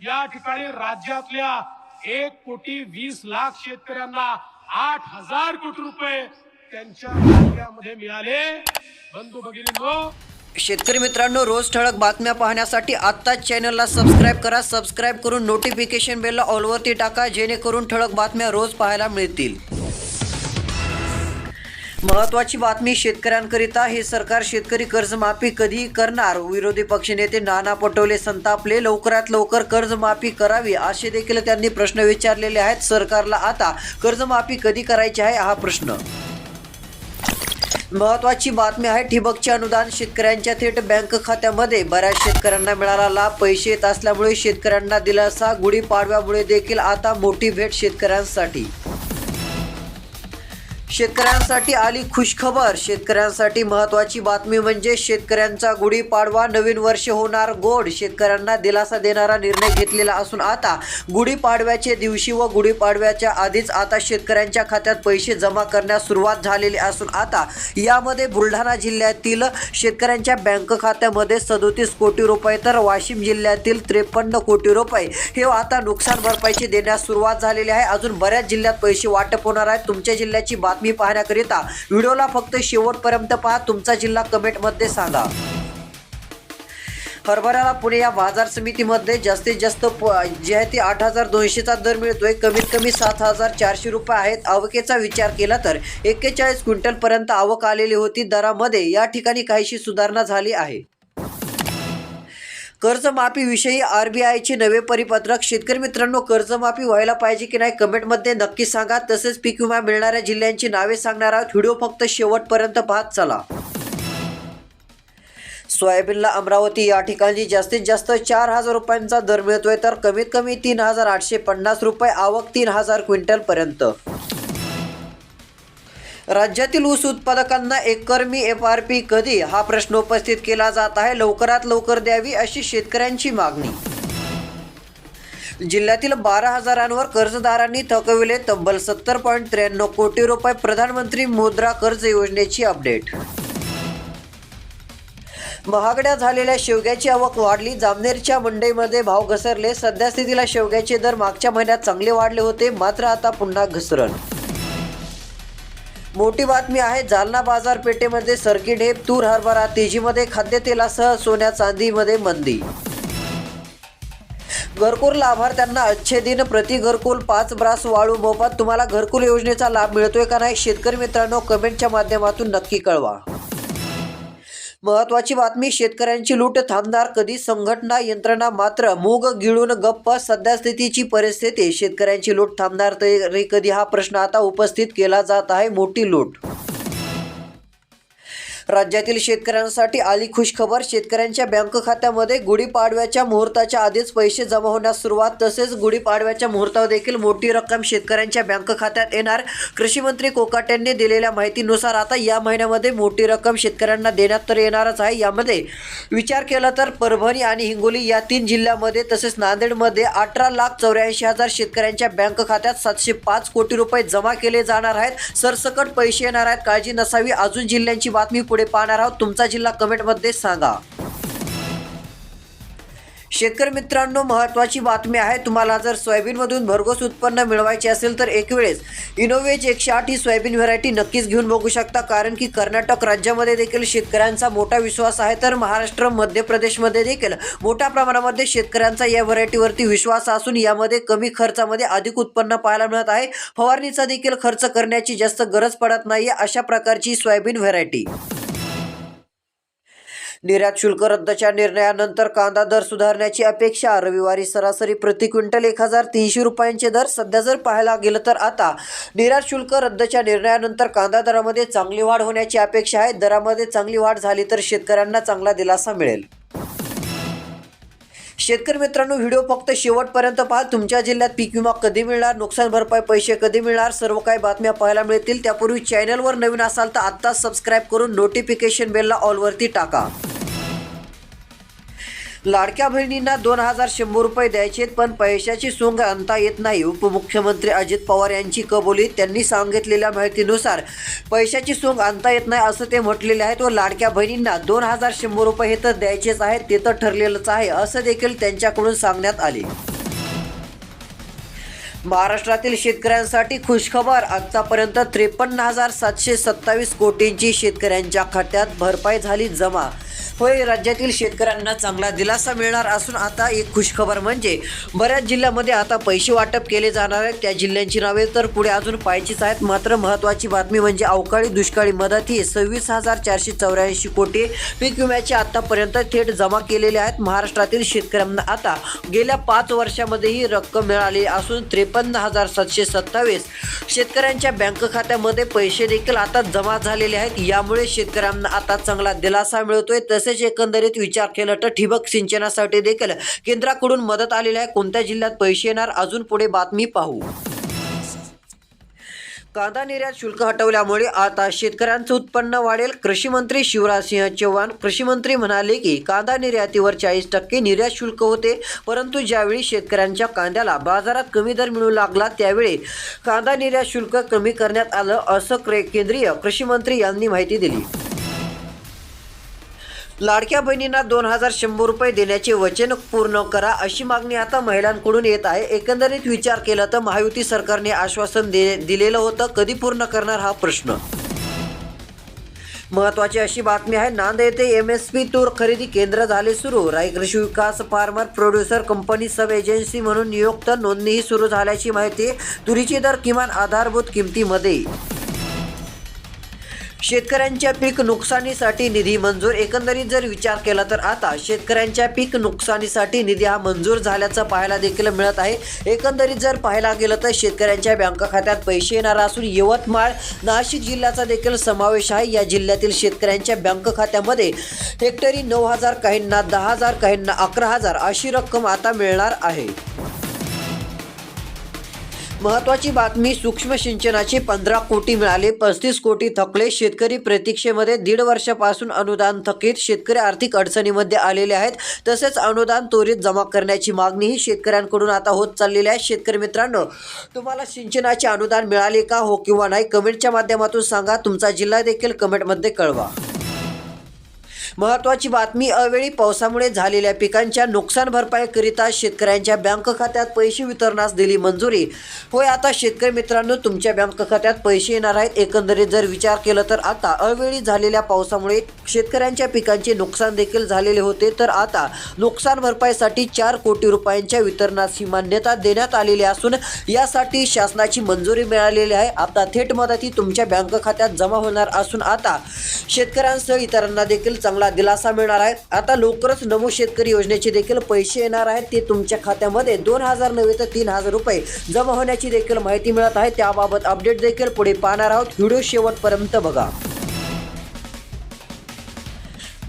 या ठिकाणी राज्यातल्या एक कोटी वीस लाख शेतकऱ्यांना आठ हजार कोटी रुपये त्यांच्या खात्यामध्ये मिळाले. बंधू भगिनींनो शेतकरी मित्रांनो रोज ठळक बातम्या पाहण्यासाठी आत्ताच चॅनलला सबस्क्राईब करा. सबस्क्राईब करून नोटिफिकेशन बेलला ऑलवरती टाका जेणेकरून ठळक बातम्या रोज पाहायला मिळतील. महत्वाची बातमी शेतकऱ्यांकरिता हे सरकार शेतकरी कर्जमाफी कधी करणार? विरोधी पक्षनेते नाना पटोले संतापले लवकरात लवकर कर्जमाफी करावी असे देखील त्यांनी प्रश्न विचारलेले आहेत. सरकारला आता कर्जमाफी कधी करायची आहे हा प्रश्न. महत्वाची बातमी आहे ठिबकचे अनुदान शेतकऱ्यांच्या थेट बँक खात्यामध्ये. बऱ्याच शेतकऱ्यांना मिळाला लाभ पैसे येत असल्यामुळे शेतकऱ्यांना दिलासा गुढीपाडव्यामुळे देखील आता मोठी भेट शेतकऱ्यांसाठी. शेतकऱ्यांसाठी आली खुशखबर. शेतकऱ्यांसाठी महत्वाची बातमी म्हणजे शेतकऱ्यांचा गुढीपाडवा. नवीन वर्ष होणार गोड. शेतकऱ्यांना दिलासा देणारा निर्णय घेतलेला असून आता गुढीपाडव्याचे दिवशी व गुढीपाडव्याच्या आधीच आता शेतकऱ्यांच्या खात्यात पैसे जमा करण्यास सुरुवात झालेली असून आता यामध्ये बुलढाणा जिल्ह्यातील शेतकऱ्यांच्या बँक खात्यामध्ये सदोतीस कोटी रुपये तर वाशिम जिल्ह्यातील त्रेपन्न कोटी रुपये हे आता नुकसान भरपाईची देण्यास सुरुवात झालेली आहे. अजून बऱ्याच जिल्ह्यात पैसे वाटप होणार आहेत. तुमच्या जिल्ह्याची बातमी पाहण्याकरिता व्हिडिओला फक्त शेवटपर्यंत पहा. तुमचा जिल्हा कमेंटमध्ये सांगा. हरभऱ्याला पुणे या बाजार समितीमध्ये जास्तीत जास्त प- जे आहे ते आठ हजार दोनशेचा दर मिळतोय. कमीत कमी सात हजार चारशे रुपये आहेत. आवकेचा विचार केला तर एक्केचाळीस क्विंटलपर्यंत आवक आलेली होती. दरामध्ये या ठिकाणी काहीशी सुधारणा झाली आहे. कर्जमाफीविषयी आरबीआयचे नवे परिपत्रक. शेतकरी मित्रांनो कर्जमाफी व्हायला पाहिजे की नाही कमेंटमध्ये नक्की सांगा. तसेच पीक विमा मिळणाऱ्या जिल्ह्यांची नावे सांगणार आहोत. व्हिडिओ फक्त शेवटपर्यंत पाहत चला. सोयाबीनला अमरावती या ठिकाणी जास्तीत जास्त चार हजार रुपयांचा दर मिळतोय. तर कमीत कमी तीन हजार आठशे पन्नास रुपये आवक तीन हजार क्विंटलपर्यंत. राज्यातील ऊस उत्पादकांना एकरमी एफ आर पी कधी? हा प्रश्न उपस्थित केला जात आहे. लवकरात लवकर द्यावी अशी शेतकऱ्यांची मागणी. जिल्ह्यातील बारा हजारांवर कर्जदारांनी थकविले तब्बल सत्तर पॉईंट त्र्याण्णव कोटी रुपये प्रधानमंत्री मुद्रा कर्ज योजनेची अपडेट. महागड्या झालेल्या शेवग्याची आवक वाढली. जामनेरच्या मंडईमध्ये भाव घसरले. सध्या स्थितीला शेवग्याचे दर मागच्या महिन्यात चांगले वाढले होते. मात्र आता पुन्हा घसरण. मोठी बातमी आहे जालना बाजारपेठेमध्ये सर्किट ढेप तूर हरभरा तेजीमध्ये खाद्यतेलासह सोन्या चांदीमध्ये मंदी. घरकुल लाभार्थ्यांना अच्छे दिन प्रति घरकुल पाच ब्रास वाळू मोफत. तुम्हाला घरकुल योजनेचा लाभ मिळतोय का नाही शेतकरी मित्रांनो कमेंटच्या माध्यमातून नक्की कळवा. महत्वाची बातमी शेतकऱ्यांची लूट थांबणार कधी? संघटना यंत्रणा मात्र मूग गिळून गप्प. सध्यास्थितीची परिस्थिती शेतकऱ्यांची लूट थांबणार तरी कधी? हा प्रश्न आता उपस्थित केला जात आहे. मोठी लूट राज्यातील शेतकऱ्यांसाठी आली खुशखबर. शेतकऱ्यांच्या बँक खात्यामध्ये गुढीपाडव्याच्या मुहूर्ताच्या आधीच पैसे जमा होण्यास सुरुवात. तसेच गुढीपाडव्याच्या मुहूर्तावर देखील मोठी रक्कम शेतकऱ्यांच्या बँक खात्यात येणार. कृषी मंत्री कोकाटेंनी दिलेल्या माहितीनुसार आता या महिन्यामध्ये मोठी रक्कम शेतकऱ्यांना देण्यात तर येणारच आहे. यामध्ये विचार केला तर परभणी आणि हिंगोली या तीन जिल्ह्यामध्ये तसेच नांदेडमध्ये अठरा लाख चौऱ्याऐंशी हजार शेतकऱ्यांच्या बँक खात्यात सातशे पाच कोटी रुपये जमा केले जाणार आहेत. सरसकट पैसे येणार आहेत. काळजी नसावी. अजून जिल्ह्यांची बातमी पुढे पाहणार आहोत. तुमचा जिल्हा कमेंटमध्ये सांगा. शेतकरी मित्रांनो महत्त्वाची बातमी आहे. तुम्हाला जर सोयाबीनमधून भरघोस उत्पन्न मिळवायचे असेल तर एक वेळेस इनोवेज एकशे आठ ही सोयाबीन व्हरायटी नक्कीच घेऊन बघू शकता. कारण की कर्नाटक राज्यामध्ये देखील शेतकऱ्यांचा मोठा विश्वास आहे. तर महाराष्ट्र मध्य प्रदेशमध्ये देखील मोठ्या प्रमाणामध्ये शेतकऱ्यांचा या व्हरायटीवरती विश्वास असून यामध्ये कमी खर्चामध्ये अधिक उत्पन्न पाहायला मिळत आहे. फवारणीचा देखील खर्च करण्याची जास्त गरज पडत नाही अशा प्रकारची सोयाबीन व्हरायटी निर्यात शुल्क रद्दच्या निर्णयानंतर कांदा दर सुधारण्याची अपेक्षा. रविवारी सरासरी प्रति क्विंटल एक हजार तीनशे रुपयांचे दर सध्या जर पाहायला गेलं तर आता निर्यात शुल्क रद्दच्या निर्णयानंतर कांदा दरामध्ये चांगली वाढ होण्याची अपेक्षा आहे. दरामध्ये चांगली वाढ झाली तर शेतकऱ्यांना चांगला दिलासा मिळेल. शेतकरी मित्रांनो व्हिडिओ फक्त शेवटपर्यंत पहा. तुमच्या जिल्ह्यात पीक विमा कधी मिळणार? नुकसान भरपाई पैसे कधी मिळणार? सर्व काही बातम्या पाहायला मिळतील. त्यापूर्वी चॅनलवर नवीन असाल तर आत्ताच सबस्क्राईब करून नोटिफिकेशन बेलला ऑलवरती टाका. लाडक्या बहिणींना दोन हजार शंभर रुपये द्यायचे पण पैशाची सोंग आणता येत नाही. उपमुख्यमंत्री अजित पवार यांची कबुली त्यांनी सांगितलेल्या माहितीनुसार पैशाची सोंग आणता येत नाही असं ते म्हटलेले आहेत व लाडक्या बहिणींना दोन हजार शंभर रुपये हे तर द्यायचेच आहेत ते तर ठरलेलंच आहे असं देखील त्यांच्याकडून सांगण्यात आले. महाराष्ट्रातील शेतकऱ्यांसाठी खुशखबर आतापर्यंत त्रेपन्न हजार सातशे सत्तावीस कोटींची शेतकऱ्यांच्या खात्यात भरपाई झाली जमा होय राज्यातील शेतकऱ्यांना चांगला दिलासा मिळणार असून आता एक खुशखबर म्हणजे बऱ्याच जिल्ह्यामध्ये आता पैसे वाटप केले जाणार आहेत. त्या जिल्ह्यांची नावे तर पुढे अजून पाहायचीच आहेत. मात्र महत्त्वाची बातमी म्हणजे अवकाळी दुष्काळी मदत ही सव्वीस हजार चारशे चौऱ्याऐंशी कोटी पीक विम्याचे आतापर्यंत थेट जमा केलेले आहेत. महाराष्ट्रातील शेतकऱ्यांना आता गेल्या पाच वर्षामध्ये ही रक्कम मिळाली असून त्रेपन्न हजार सातशे सत्तावीस शेतकऱ्यांच्या बँक खात्यामध्ये पैसे देखील आता जमा झालेले आहेत. यामुळे शेतकऱ्यांना आता चांगला दिलासा मिळतोय. तसेच एकंदरीत विचार केला तर ठिबक सिंचनासाठी देखील केंद्राकडून मदत आलेली आहे. कोणत्या जिल्ह्यात पैसे येणार? अजून पुढे बातमी पाहू. कांदा निर्यात शुल्क हटवल्यामुळे आता शेतकऱ्यांचं उत्पन्न वाढेल. कृषी मंत्री शिवराज सिंह चौहान कृषी मंत्री म्हणाले की कांदा निर्यातीवर चाळीस टक्के निर्यात शुल्क होते. परंतु ज्यावेळी शेतकऱ्यांच्या कांद्याला बाजारात कमी दर मिळू लागला त्यावेळी कांदा निर्यात शुल्क कमी करण्यात आलं असं केंद्रीय कृषी मंत्री यांनी माहिती दिली. लाडक्या बहिणींना दोन हजार शंभर रुपये देण्याचे वचन पूर्ण करा अशी मागणी आता महिलांकडून येत आहे. एकंदरीत विचार केला तर महायुती सरकारने आश्वासन दे दिलेलं होतं. कधी पूर्ण करणार हा प्रश्न? महत्वाची अशी बातमी आहे नांद येथे एम एस पी तूर खरेदी केंद्र झाले सुरू. Rai Krishi Vikas farmer producer company sub agency म्हणून नियुक्त नोंदणीही सुरू झाल्याची माहिती. तुरीचे दर किमान आधारभूत किमतीमध्ये. शेतकऱ्यांच्या पीक नुकसानीसाठी निधी मंजूर. एकंदरीत जर विचार केला तर आता शेतकऱ्यांच्या पीक नुकसानीसाठी निधी हा मंजूर झाल्याचं पाहायला देखील मिळत आहे. एकंदरीत जर पाहायला गेलं तर शेतकऱ्यांच्या बँक खात्यात पैसे येणार असून यवतमाळ नाशिक जिल्ह्याचा देखील समावेश आहे. या जिल्ह्यातील शेतकऱ्यांच्या बँक खात्यामध्ये हेक्टरी नऊ हजार काहींना दहा हजार काहींना अकरा हजार अशी रक्कम आता मिळणार आहे. महत्वाची बातमी सूक्ष्म सिंचनाचे पंधरा कोटी मिळाले पस्तीस कोटी थकले. शेतकरी प्रतीक्षेमध्ये दीड वर्षापासून अनुदान थकीत शेतकरी आर्थिक अडचणीमध्ये आलेले आहेत. तसेच अनुदान त्वरित जमा करण्याची मागणीही शेतकऱ्यांकडून आता होत चाललेली आहे. शेतकरी मित्रांनो तुम्हाला सिंचनाचे अनुदान मिळाले का हो किंवा नाही कमेंटच्या माध्यमातून सांगा. तुमचा जिल्हा देखील कमेंटमध्ये कळवा. महत्वाची बातमी अवेळी पावसामुळे झालेल्या पिकांच्या नुकसान भरपाईकरिता शेतकऱ्यांच्या बँक खात्यात पैसे वितरणास दिली मंजुरी. होय आता शेतकरी मित्रांनो तुमच्या बँक खात्यात पैसे येणार आहेत. एकंदरीत जर विचार केला तर आता अवेळी झालेल्या पावसामुळे शेतकऱ्यांच्या पिकांचे नुकसान देखील झालेले होते. तर आता नुकसान भरपाईसाठी चार कोटी रुपयांच्या वितरणाची मान्यता देण्यात आलेली असून यासाठी शासनाची मंजुरी मिळालेली आहे. आता थेट मदती तुमच्या बँक खात्यात जमा होणार असून आता शेतकऱ्यांसह इतरांना देखील चांगला दिलासा मिळणार आहे. आता लवकरच नमो शेतकरी योजनेचे देखील पैसे येणार आहेत. ते तुमच्या खात्यामध्ये दोन हजार नव्हे तर तीन हजार रुपये जमा होण्याची देखील माहिती मिळत आहे. त्याबाबत अपडेट देखील पुढे पाहणार आहोत. व्हिडिओ शेवटपर्यंत बघा.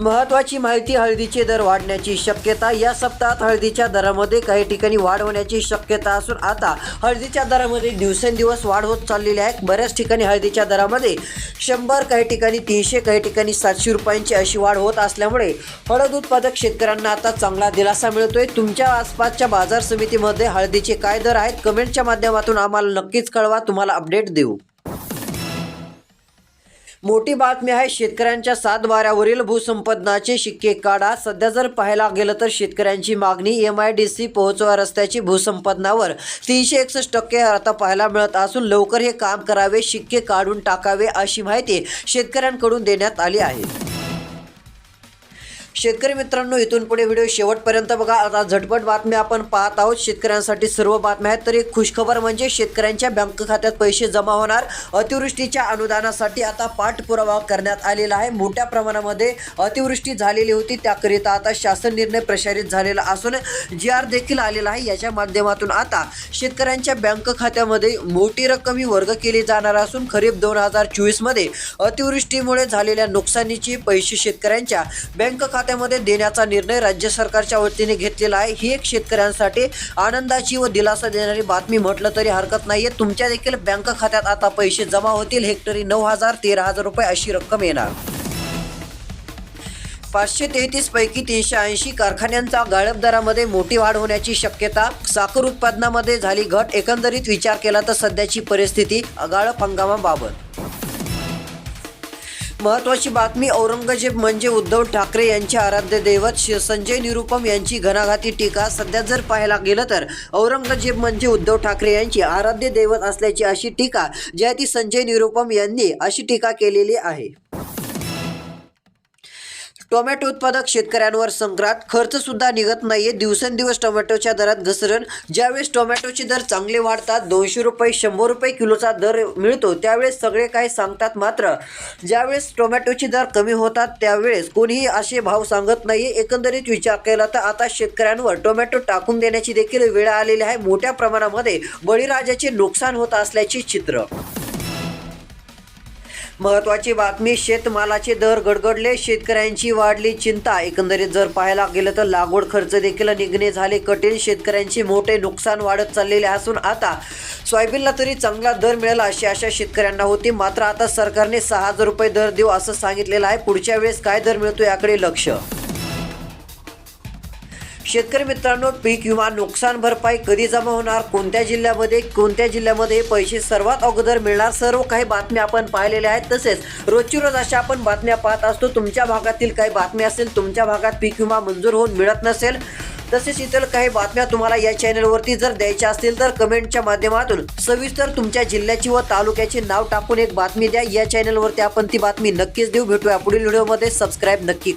महत्वाची माहिती हळदीचे दर वाढण्याची शक्यता. या सप्ताहात हळदीच्या दरामध्ये काही ठिकाणी वाढ होण्याची शक्यता असून आता हळदीच्या दरामध्ये दिवसेंदिवस वाढ होत चाललेली आहे. बऱ्याच ठिकाणी हळदीच्या दरामध्ये शंभर काही ठिकाणी तीनशे काही ठिकाणी सातशे रुपयांची अशी वाढ होत असल्यामुळे हळद उत्पादक शेतकऱ्यांना आता चांगला दिलासा मिळतोय. तुमच्या आसपासच्या बाजार समितीमध्ये हळदीचे काय दर आहेत? कमेंटच्या माध्यमातून आम्हाला नक्कीच कळवा. तुम्हाला अपडेट देऊ. मोठी बातमी आहे शेतकऱ्यांच्या सात बाऱ्यावरील भूसंपादनाचे शिक्के काढा. सध्या जर पाहायला गेलं तर शेतकऱ्यांची मागणी एम आय डी सी पोहोचवा रस्त्याची भूसंपादनावर. तीनशे एकसष्ट टक्के आता पाहायला मिळत असून लवकर हे काम करावे शिक्के काढून टाकावे अशी माहिती शेतकऱ्यांकडून देण्यात आली आहे. शेतकरी मित्रांनो इथून पुढे व्हिडिओ शेवटपर्यंत बघा. आता झटपट बातम्या आपण पाहत आहोत. शेतकऱ्यांसाठी सर्व बातम्या आहेत. तर एक खुशखबर म्हणजे शेतकऱ्यांच्या बँक खात्यात पैसे जमा होणार. अतिवृष्टीच्या अनुदानासाठी आता पाठपुरावा करण्यात आलेला आहे. मोठ्या प्रमाणामध्ये अतिवृष्टी झालेली होती. त्याकरिता आता शासन निर्णय प्रसारित झालेला असून जी आर देखील आलेला आहे. याच्या माध्यमातून आता शेतकऱ्यांच्या बँक खात्यामध्ये मोठी रक्कम ही वर्ग केली जाणार असून खरीप दोन हजार चोवीसमध्ये अतिवृष्टीमुळे झालेल्या नुकसानीचे पैसे शेतकऱ्यांच्या बँक खात्यामध्ये देण्याचा निर्णय राज्य सरकारच्या वतीने घेतलेला आहे. ही एक शेतकऱ्यांसाठी आनंदाची व दिलासा देणारी बातमी म्हटलं तरी हरकत नाहीये. तुमच्या देखील बँक खात्यात आता पैसे जमा होतील. हेक्टरी नऊ हजार तेरा हजार रुपये अशी रक्कम येणार. पाचशे तेहतीस पैकी तीनशे ऐंशी कारखान्यांचा गाळप दरामध्ये मोठी वाढ होण्याची शक्यता. साखर उत्पादनामध्ये झाली घट. एकंदरीत विचार केला तर सध्याची परिस्थिती गाळप हंगामाबाबत. महत्वाची बातमी औरंगजेब म्हणजे उद्धव ठाकरे यांचे आराध्य दैवत संजय निरुपम यांची घणाघाती टीका. सध्या जर पाहायला गेलं तर औरंगजेब म्हणजे उद्धव ठाकरे यांची आराध्य दैवत असल्याची अशी टीका जी ती संजय निरुपम यांनी अशी टीका केलेली आहे. टोमॅटो उत्पादक शेतकऱ्यांवर संक्रांत. खर्च सुद्धा निघत नाहीये. दिवसेंदिवस टोमॅटोच्या दरात घसरण. ज्यावेळेस टोमॅटोचे दर चांगले वाढतात दोनशे रुपये शंभर रुपये किलोचा दर मिळतो त्यावेळेस सगळे काय सांगतात मात्र ज्यावेळेस टोमॅटोचे दर कमी होतात त्यावेळेस कोणीही असे भाव सांगत नाहीये. एकंदरीत विचार केला तर आता शेतकऱ्यांवर टोमॅटो टाकून देण्याची देखील वेळ आलेली आहे. मोठ्या प्रमाणामध्ये बळीराजाचे नुकसान होत असल्याचे चित्र. महत्वाची बातमी शेतमालाचे दर गडगडले शेतकऱ्यांची वाढली चिंता. एकंदरीत जर पाहायला गेलं तर लागवड खर्च देखील निघणे झाले कठीण. शेतकऱ्यांचे मोठे नुकसान वाढत चाललेले असून आता सोयाबीनला तरी चांगला दर मिळाला अशी आशा शेतकऱ्यांना होती. मात्र आता सरकारने सहा हजार रुपये दर देऊ असं सांगितलेलं आहे. पुढच्या वेळेस काय दर मिळतो याकडे लक्ष शेतकरी मित्रांनो पीक विमा नुकसान भरपाई कधी जमा होणार? कोणत्या जिल्ह्यामध्ये? कोणत्या जिल्ह्यामध्ये पैसे सर्वात अगोदर मिळणार? सर्व काही बातम्या आपण पाहिलेल्या आहेत. तसेच रोजची रोज अशा आपण बातम्या पाहत असतो. तुमच्या भागातील काही बातम्या असेल तुमच्या भागात पीक विमा मंजूर होऊन मिळत नसेल तसेच इतर काही बातम्या तुम्हाला या चॅनलवरती जर द्यायच्या असतील तर कमेंटच्या माध्यमातून सविस्तर तुमच्या जिल्ह्याची व तालुक्याचे नाव टाकून एक बातमी द्या. या चॅनलवरती आपण ती बातमी नक्कीच देऊ. भेटूया पुढील व्हिडिओमध्ये. सबस्क्राईब नक्की